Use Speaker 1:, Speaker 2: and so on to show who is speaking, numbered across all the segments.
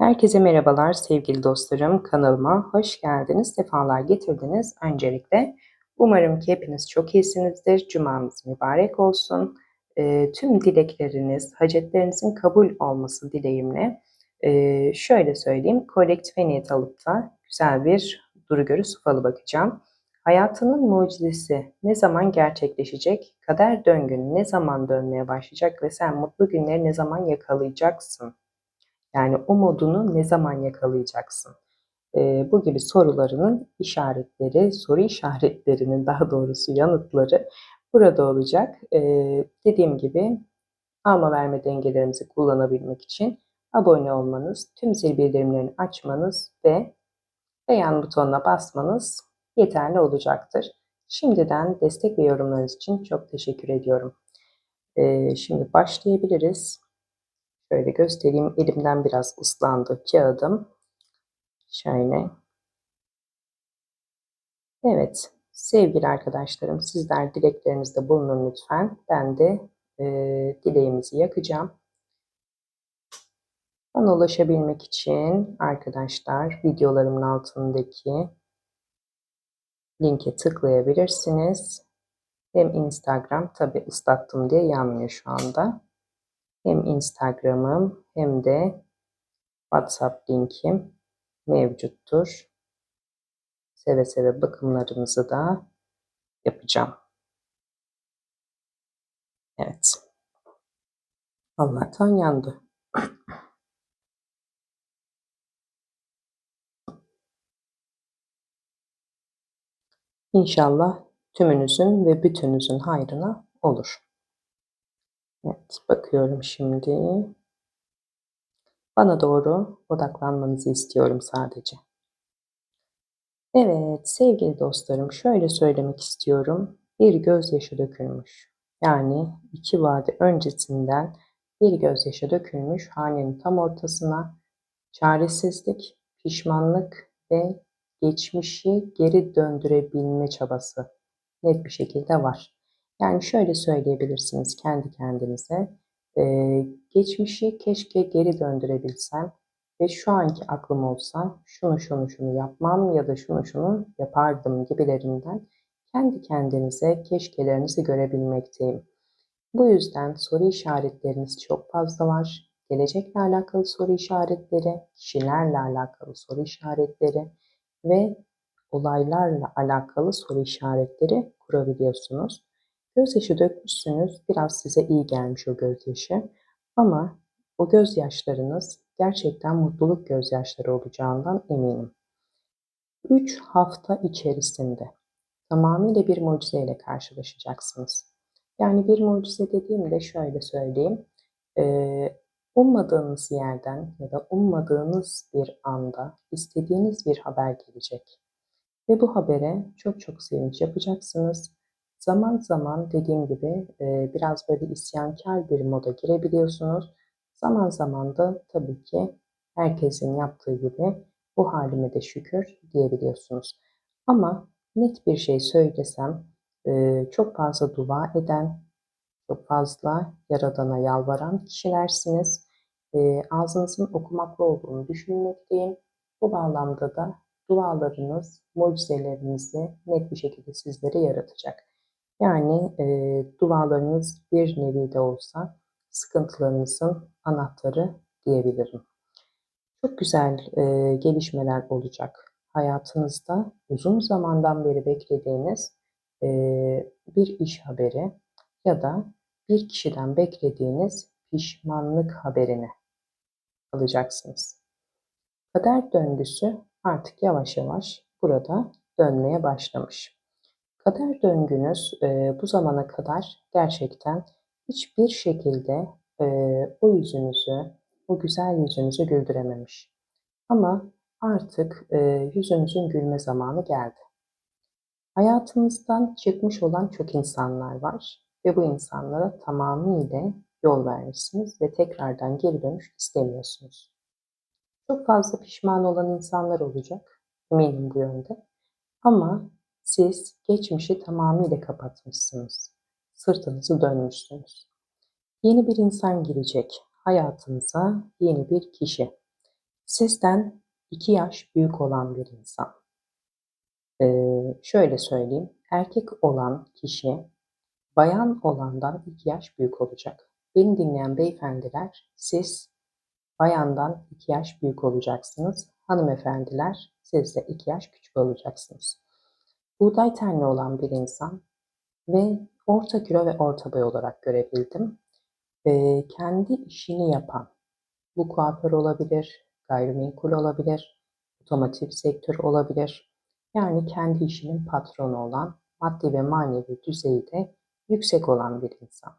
Speaker 1: Herkese merhabalar sevgili dostlarım. Kanalıma hoş geldiniz, sefalar getirdiniz. Öncelikle umarım ki hepiniz çok iyisinizdir. Cumamız mübarek olsun. Eee, tüm dilekleriniz, hacetlerinizin kabul olması dileğimle eee, şöyle söyleyeyim. Kolektife niyet alıp da güzel bir duru görü su falı bakacağım. Hayatının mucizesi ne zaman gerçekleşecek? Kader döngün ne zaman dönmeye başlayacak ve sen mutlu günleri ne zaman yakalayacaksın? Yani umudunu ne zaman yakalayacaksın? Eee, bu gibi sorularının işaretleri, soru işaretlerinin daha doğrusu yanıtları burada olacak. Eee, dediğim gibi alma verme dengelerimizi kullanabilmek için abone olmanız, tüm zil bildirimlerini açmanız ve beğen butonuna basmanız yeterli olacaktır. Şimdiden destek ve yorumlarınız için çok teşekkür ediyorum. Eee, şimdi başlayabiliriz. Şöyle göstereyim. Elimden biraz ıslandı kağıdım. Şöyle. Evet. Sevgili arkadaşlarım sizler dileklerinizde bulunun lütfen. Ben de e, dileğimizi yakacağım. Bana ulaşabilmek için arkadaşlar videolarımın altındaki linke tıklayabilirsiniz. Hem Instagram tabi ıslattım diye yanmıyor şu anda. Hem Instagram'ım hem de WhatsApp linkim mevcuttur. Seve seve bakımlarımızı da yapacağım. Evet. Allah'tan yandı. İnşallah tümünüzün ve bütünüzün hayrına olur. Evet, bakıyorum şimdi. Bana doğru odaklanmanızı istiyorum sadece. Evet, sevgili dostlarım, şöyle söylemek istiyorum. Bir gözyaşı dökülmüş. Yani iki vade öncesinden bir gözyaşı dökülmüş hanenin tam ortasına çaresizlik, pişmanlık ve geçmişi geri döndürebilme çabası net bir şekilde var. Yani şöyle söyleyebilirsiniz kendi kendinize. Ee, geçmişi keşke geri döndürebilsem ve şu anki aklım olsa şunu şunu şunu yapmam ya da şunu şunu yapardım gibilerinden kendi kendinize keşkelerinizi görebilmekteyim. Bu yüzden soru işaretleriniz çok fazla var. Gelecekle alakalı soru işaretleri, kişilerle alakalı soru işaretleri ve olaylarla alakalı soru işaretleri kurabiliyorsunuz. Gözyaşı dökmüşsünüz, biraz size iyi gelmiş o gözyaşı ama o gözyaşlarınız gerçekten mutluluk gözyaşları olacağından eminim. 3 hafta içerisinde tamamıyla bir mucizeyle karşılaşacaksınız. Yani bir mucize dediğimde şöyle söyleyeyim. Ummadığınız yerden ya da ummadığınız bir anda istediğiniz bir haber gelecek. Ve bu habere çok çok sevinç yapacaksınız. Zaman zaman dediğim gibi e, biraz böyle isyankar bir moda girebiliyorsunuz. Zaman zaman da tabii ki herkesin yaptığı gibi bu halime de şükür diyebiliyorsunuz. Ama net bir şey söylesem e, çok fazla dua eden, çok fazla Yaradan'a yalvaran kişilersiniz. E, ağzınızın okumaklı olduğunu düşünmekteyim. Bu bağlamda da dualarınız, mucizelerinizi net bir şekilde sizlere yaratacak. Yani e, dualarınız bir nevi de olsa sıkıntılarınızın anahtarı diyebilirim. Çok güzel e, gelişmeler olacak hayatınızda. Uzun zamandan beri beklediğiniz e, bir iş haberi ya da bir kişiden beklediğiniz pişmanlık haberini alacaksınız. Kader döngüsü artık yavaş yavaş burada dönmeye başlamış. Kader döngünüz e, bu zamana kadar gerçekten hiçbir şekilde e, o yüzünüzü, o güzel yüzünüzü güldürememiş. Ama artık e, yüzünüzün gülme zamanı geldi. Hayatınızdan çıkmış olan çok insanlar var ve bu insanlara tamamıyla yol vermişsiniz ve tekrardan geri dönüş istemiyorsunuz. Çok fazla pişman olan insanlar olacak, eminim bu yönde. Ama siz geçmişi tamamıyla kapatmışsınız. Sırtınızı dönmüşsünüz. Yeni bir insan girecek hayatınıza, yeni bir kişi. Sizden 2 yaş büyük olan bir insan. Eee, şöyle söyleyeyim, erkek olan kişi bayan olandan 2 yaş büyük olacak. Beni dinleyen beyefendiler, siz bayandan 2 yaş büyük olacaksınız. Hanımefendiler, siz de 2 yaş küçük olacaksınız. Buğday tenli olan bir insan ve orta kilo ve orta boy olarak görebildim. Eee, kendi işini yapan, bu kuaför olabilir, gayrimenkul olabilir, otomotiv sektör olabilir. Yani kendi işinin patronu olan, maddi ve manevi düzeyde yüksek olan bir insan.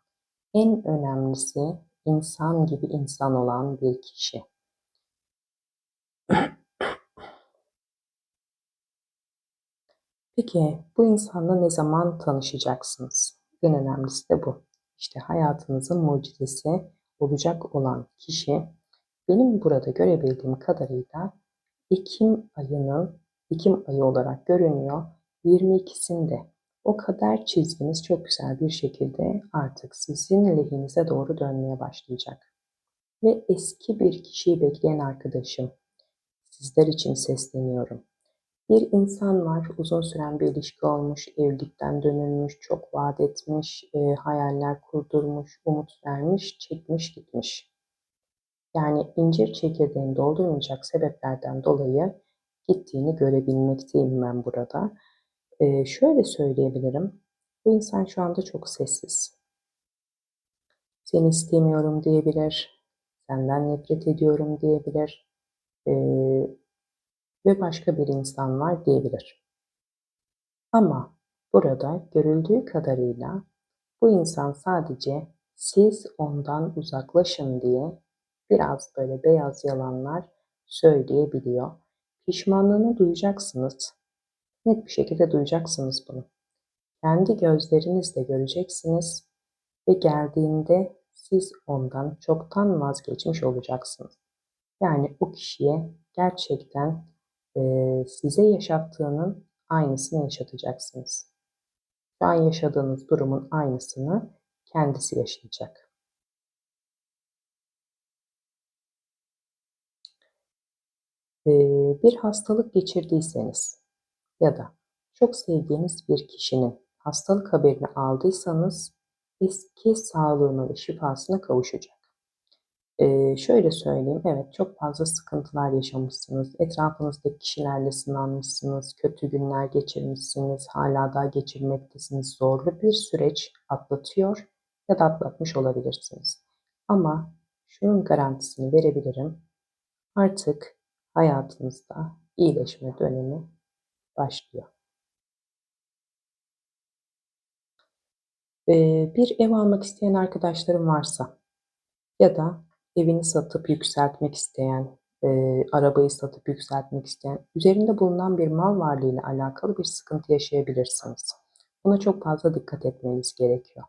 Speaker 1: En önemlisi insan gibi insan olan bir kişi. Peki bu insanla ne zaman tanışacaksınız? En önemlisi de bu. İşte hayatınızın mucizesi olacak olan kişi benim burada görebildiğim kadarıyla Ekim ayının Ekim ayı olarak görünüyor. 22'sinde o kader çizginiz çok güzel bir şekilde artık sizin lehinize doğru dönmeye başlayacak. Ve eski bir kişiyi bekleyen arkadaşım, sizler için sesleniyorum. Bir insan var, uzun süren bir ilişki olmuş, evlilikten dönülmüş, çok vaat etmiş, e, hayaller kurdurmuş, umut vermiş, çekmiş gitmiş. Yani incir çekirdeğini doldurmayacak sebeplerden dolayı gittiğini görebilmekteyim ben burada. Ee, şöyle söyleyebilirim. Bu insan şu anda çok sessiz. Seni istemiyorum diyebilir. Senden nefret ediyorum diyebilir. Ee, ve başka bir insan var diyebilir. Ama burada görüldüğü kadarıyla bu insan sadece siz ondan uzaklaşın diye biraz böyle beyaz yalanlar söyleyebiliyor. Pişmanlığını duyacaksınız. Net bir şekilde duyacaksınız bunu. Kendi gözlerinizle göreceksiniz ve geldiğinde siz ondan çoktan vazgeçmiş olacaksınız. Yani o kişiye gerçekten size yaşattığının aynısını yaşatacaksınız. Şu an yaşadığınız durumun aynısını kendisi yaşayacak. bir hastalık geçirdiyseniz ya da çok sevdiğiniz bir kişinin hastalık haberini aldıysanız eski sağlığına ve şifasına kavuşacak. Ee, şöyle söyleyeyim, evet çok fazla sıkıntılar yaşamışsınız, etrafınızdaki kişilerle sınanmışsınız, kötü günler geçirmişsiniz, hala daha geçirmektesiniz, zorlu bir süreç atlatıyor ya da atlatmış olabilirsiniz. Ama şunun garantisini verebilirim, artık hayatınızda iyileşme dönemi başlıyor. Bir ev almak isteyen arkadaşlarım varsa ya da evini satıp yükseltmek isteyen, e, arabayı satıp yükseltmek isteyen, üzerinde bulunan bir mal varlığı ile alakalı bir sıkıntı yaşayabilirsiniz. Buna çok fazla dikkat etmeniz gerekiyor.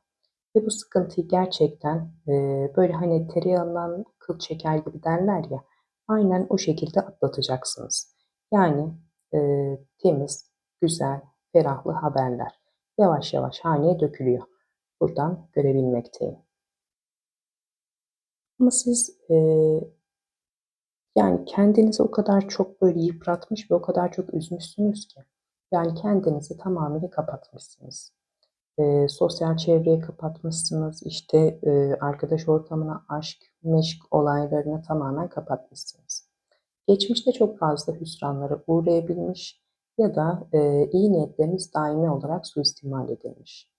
Speaker 1: Ve bu sıkıntıyı gerçekten e, böyle hani tereyağından kıl çeker gibi derler ya, Aynen o şekilde atlatacaksınız. Yani e, temiz, güzel, ferahlı haberler yavaş yavaş haneye dökülüyor. Buradan görebilmekteyim. Ama siz e, yani kendinizi o kadar çok böyle yıpratmış ve o kadar çok üzmüşsünüz ki yani kendinizi tamamıyla kapatmışsınız. E, sosyal çevreye kapatmışsınız, işte e, arkadaş ortamına, aşk, meşk olaylarını tamamen kapatmışsınız. Geçmişte çok fazla hüsranlara uğrayabilmiş ya da e, iyi niyetleriniz daimi olarak suistimal edilmiş.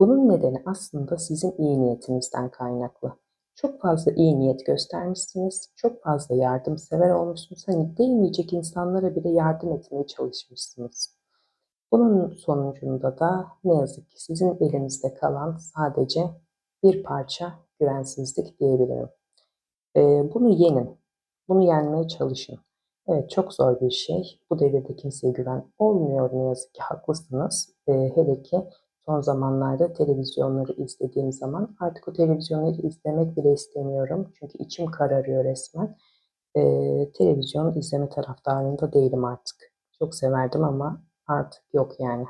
Speaker 1: Bunun nedeni aslında sizin iyi niyetinizden kaynaklı. Çok fazla iyi niyet göstermişsiniz, çok fazla yardımsever olmuşsunuz. Hani değmeyecek insanlara bile yardım etmeye çalışmışsınız. Bunun sonucunda da ne yazık ki sizin elinizde kalan sadece bir parça güvensizlik diyebilirim. Ee, bunu yenin. Bunu yenmeye çalışın. Evet çok zor bir şey. Bu devirde kimseye güven olmuyor ne yazık ki haklısınız. Ee, hele ki son zamanlarda televizyonları izlediğim zaman artık o televizyonları izlemek bile istemiyorum. Çünkü içim kararıyor resmen. Ee, televizyon izleme taraftarında değilim artık. Çok severdim ama artık yok yani.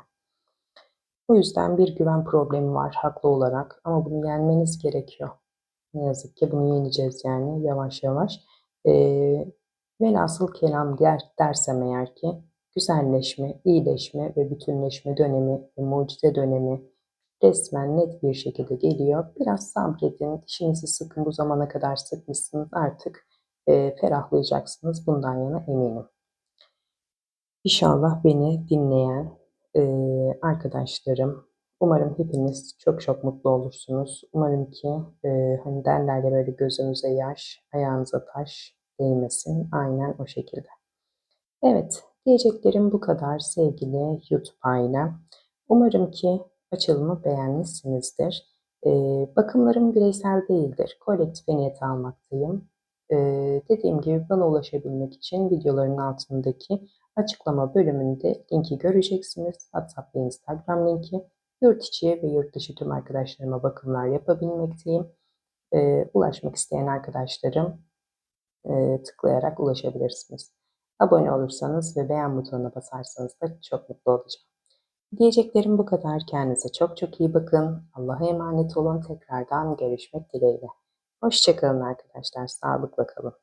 Speaker 1: O yüzden bir güven problemi var haklı olarak ama bunu yenmeniz gerekiyor. Ne yazık ki bunu yeneceğiz yani yavaş yavaş. Ee, Velhasıl kelam der, dersem eğer ki güzelleşme, iyileşme ve bütünleşme dönemi ve mucize dönemi resmen net bir şekilde geliyor. Biraz sabredin, dişinizi sıkın bu zamana kadar sıkmışsınız artık e, ferahlayacaksınız bundan yana eminim. İnşallah beni dinleyen e, arkadaşlarım, umarım hepiniz çok çok mutlu olursunuz. Umarım ki e, hani derler ya böyle gözünüze yaş, ayağınıza taş değmesin. Aynen o şekilde. Evet, diyeceklerim bu kadar sevgili YouTube ailem. Umarım ki açılımı beğenmişsinizdir. E, bakımlarım bireysel değildir. Kolektif niyet almaktayım. E, dediğim gibi bana ulaşabilmek için videoların altındaki açıklama bölümünde linki göreceksiniz. WhatsApp ve Instagram linki. Yurt içi ve yurt dışı tüm arkadaşlarıma bakımlar yapabilmekteyim. E, ulaşmak isteyen arkadaşlarım e, tıklayarak ulaşabilirsiniz. Abone olursanız ve beğen butonuna basarsanız da çok mutlu olacağım. Diyeceklerim bu kadar. Kendinize çok çok iyi bakın. Allah'a emanet olun. Tekrardan görüşmek dileğiyle. Hoşçakalın arkadaşlar. Sağlıkla kalın.